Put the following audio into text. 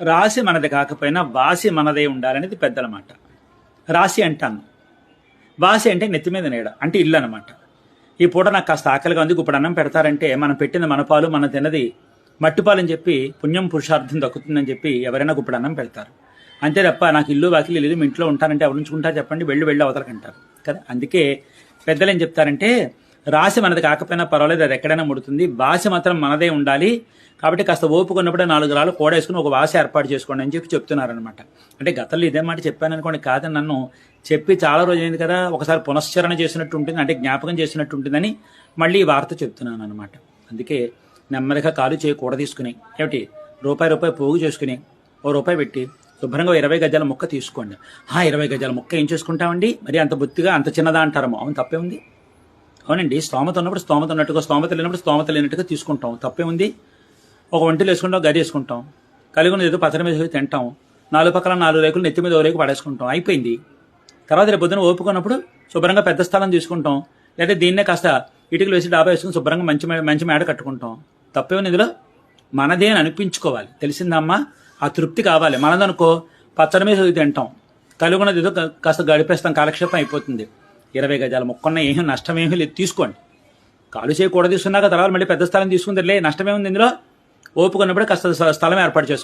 రాసి మనది కాకపోయినా వాసి మనదే ఉండాలనేది పెద్దల మాట రాసి అంటాను. వాసి అంటే నెత్తి మీద నీడ అంటే ఇల్లు అనమాట ఈ పూట నాకు కాస్త ఆకలిగా ఉంది ఇప్పుడు అన్నం పెడతారంటే మనం పెట్టిన మన పాలు మన తినది మట్టిపాలని చెప్పి పుణ్యం పురుషార్థం దక్కుతుందని చెప్పి ఎవరైనా ఇప్పుడు అన్నం పెడతారు. అంతే తప్ప నాకు ఇల్లు వాకిలు లేదు మీ ఇంట్లో ఉంటానంటే ఎవరు ఉంచుకుంటారు చెప్పండి వెళ్ళి వెళ్ళి అవతలకంటారు కదా? అందుకే పెద్దలు ఏం చెప్తారంటే రాసి మనది కాకపోయినా పర్వాలేదు అది ఎక్కడైనా ముడుతుంది. భాష మాత్రం మనదే ఉండాలి. కాబట్టి కాస్త ఓపుకున్నప్పుడు నాలుగు రాళ్ళు కూడేసుకుని ఒక భాష ఏర్పాటు చేసుకోండి అని చెప్పి చెప్తున్నారనమాట అంటే గతంలో ఇదే మాట చెప్పాను అనుకోండి కాదని నన్ను చెప్పి చాలా రోజులైంది కదా ఒకసారి పునశ్చరణ చేసినట్టు ఉంటుంది అంటే జ్ఞాపకం చేసినట్టు ఉంటుందని మళ్ళీ ఈ వార్త చెప్తున్నాను అనమాట అందుకే నెమ్మదిగా కాలు చేయి కూడ తీసుకుని ఏమిటి రూపాయి రూపాయి పోగు చేసుకుని ఓ రూపాయి పెట్టి శుభ్రంగా ఇరవై గజాల ముక్క తీసుకోండి. ఆ ఇరవై గజాల ముక్క ఏం చేసుకుంటామండి? మరి అంత బొత్తిగా అంత చిన్నదా అంటారమో అవును తప్పే ఉంది. అవునండి స్తోమత ఉన్నప్పుడు స్తోమత ఉన్నట్టుగా స్తోమత లేనప్పుడు స్తోమత లేనట్టుగా తీసుకుంటాం. తప్పే ఉంది ఒక ఒంటిలో వేసుకుంటాం గది వేసుకుంటాం. కలిగి ఉన్నది ఏదో పత్రం వేసుకుని తింటాం నాలుగు పక్కల నాలుగు రేకులు నెత్తి మీద ఓ రేకు పడేసుకుంటాం. అయిపోయింది. తర్వాత రేపు పొద్దున ఓపుకున్నప్పుడు శుభ్రంగా పెద్ద స్థలం తీసుకుంటాం. లేదా దీన్నే కాస్త ఇటుకలు వేసి డాబా వేసుకుని శుభ్రంగా మంచి మంచి మేడ కట్టుకుంటాం. తప్పే ఉంది ఇందులో? మనదే అని అనిపించుకోవాలి. తెలిసిందమ్మా? ఆ తృప్తి కావాలి. మనదనుకో పచ్చడి మీద తింటాం. కలుగున్నది ఏదో కాస్త గడిపేస్తాం. కాలక్షేపం అయిపోతుంది. ఇరవై గజాల మొక్కన్న ఏం నష్టమేమి లేదు. తీసుకోండి. కాలు చేయి కూడా తీసుకున్నాక తర్వాత మళ్ళీ పెద్ద స్థలం తీసుకుందిలే నష్టమేముంది ఇందులో? ఓపుకున్నప్పుడు కాస్త స్థలం ఏర్పాటు చేసుకోండి